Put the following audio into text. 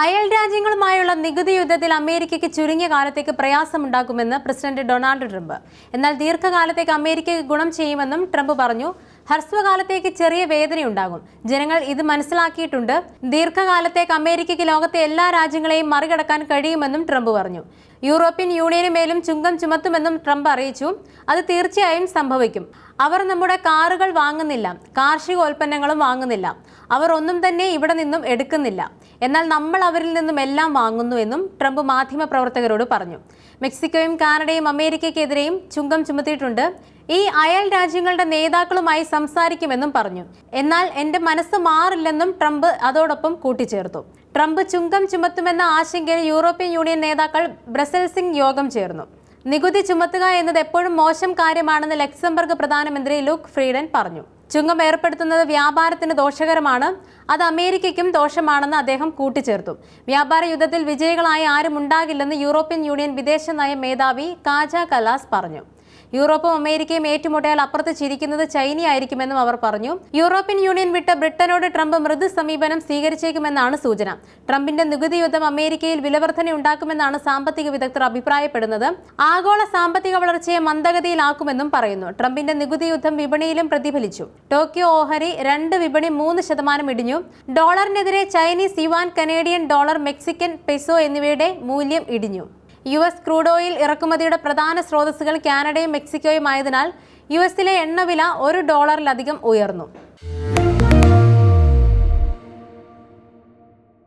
അയൽ രാജ്യങ്ങളുമായുള്ള നികുതി യുദ്ധത്തിൽ അമേരിക്കയ്ക്ക് ചുരുങ്ങിയ കാലത്തേക്ക് പ്രയാസമുണ്ടാക്കുമെന്ന് പ്രസിഡന്റ് ഡൊണാൾഡ് ട്രംപ്. എന്നാൽ ദീർഘകാലത്തേക്ക് അമേരിക്കയ്ക്ക് ഗുണം ചെയ്യുമെന്നും ട്രംപ് പറഞ്ഞു. ഹ്രസ്വകാലത്തേക്ക് ചെറിയ വേദനയുണ്ടാകും. ജനങ്ങൾ ഇത് മനസ്സിലാക്കിയിട്ടുണ്ട്. ദീർഘകാലത്തേക്ക് അമേരിക്കയ്ക്ക് ലോകത്തെ എല്ലാ രാജ്യങ്ങളെയും മറികടക്കാൻ കഴിയുമെന്നും ട്രംപ് പറഞ്ഞു. യൂറോപ്യൻ യൂണിയന് മേലും ചുങ്കം ചുമത്തുമെന്നും ട്രംപ് അറിയിച്ചു. അത് തീർച്ചയായും സംഭവിക്കും. അവർ നമ്മുടെ കാറുകൾ വാങ്ങുന്നില്ല. കാർഷികോൽപ്പന്നങ്ങളും വാങ്ങുന്നില്ല. അവർ ഒന്നും തന്നെ ഇവിടെ നിന്നും എടുക്കുന്നില്ല. എന്നാൽ നമ്മൾ അവരിൽ നിന്നും എല്ലാം വാങ്ങുന്നു എന്നും ട്രംപ് മാധ്യമപ്രവർത്തകരോട് പറഞ്ഞു. മെക്സിക്കോയും കാനഡയും അമേരിക്കയ്ക്കെതിരെയും ചുങ്കം ചുമത്തിയിട്ടുണ്ട്. ഈ അയൽ രാജ്യങ്ങളുടെ നേതാക്കളുമായി സംസാരിക്കുമെന്നും പറഞ്ഞു. എന്നാൽ എന്റെ മനസ്സ് മാറില്ലെന്നും ട്രംപ് അതോടൊപ്പം കൂട്ടിച്ചേർത്തു. ട്രംപ് ചുങ്കം ചുമത്തുമെന്ന ആശങ്കയിൽ യൂറോപ്യൻ യൂണിയൻ നേതാക്കൾ ബ്രസൽസിംഗ് യോഗം ചേർന്നു. നികുതി ചുമത്തുക എന്നത് എപ്പോഴും മോശം കാര്യമാണെന്ന് ലക്സംബർഗ് പ്രധാനമന്ത്രി ലുക്ക് ഫ്രീഡൻ പറഞ്ഞു. ചുങ്കം ഏർപ്പെടുത്തുന്നത് വ്യാപാരത്തിന് ദോഷകരമാണ് അത് അമേരിക്കയ്ക്കും ദോഷമാണെന്ന് അദ്ദേഹം കൂട്ടിച്ചേർത്തു. വ്യാപാര യുദ്ധത്തിൽ വിജയികളായി ആരും ഉണ്ടാകില്ലെന്ന് യൂറോപ്യൻ യൂണിയൻ വിദേശനയ മേധാവി കാജ കലാസ് പറഞ്ഞു. യൂറോപ്പും അമേരിക്കയും ഏറ്റുമുട്ടിയാൽ അപ്പുറത്ത് ചിരിക്കുന്നത് ചൈനയായിരിക്കുമെന്നും അവർ പറഞ്ഞു. യൂറോപ്യൻ യൂണിയൻ വിട്ട ബ്രിട്ടനോട് ട്രംപ് മൃദു സമീപനം സ്വീകരിച്ചേക്കുമെന്നാണ് സൂചന. ട്രംപിന്റെ നികുതി യുദ്ധം അമേരിക്കയിൽ വിലവർധന ഉണ്ടാക്കുമെന്നാണ് സാമ്പത്തിക വിദഗ്ധർ അഭിപ്രായപ്പെടുന്നത്. ആഗോള സാമ്പത്തിക വളർച്ചയെ മന്ദഗതിയിലാക്കുമെന്നും പറയുന്നു. ട്രംപിന്റെ നികുതി യുദ്ധം വിപണിയിലും പ്രതിഫലിച്ചു. ടോക്കിയോ ഓഹരി രണ്ട് വിപണി മൂന്ന് ശതമാനം ഇടിഞ്ഞു. ഡോളറിനെതിരെ Chinese yuan Canadian dollar Mexican peso എന്നിവയുടെ മൂല്യം ഇടിഞ്ഞു. യു എസ് ക്രൂഡ് ഓയിൽ ഇറക്കുമതിയുടെ പ്രധാന സ്രോതസ്സുകൾ കാനഡയും മെക്സിക്കോയും ആയതിനാൽ യു എസിലെ എണ്ണവില ഒരു ഡോളറിലധികം ഉയർന്നു.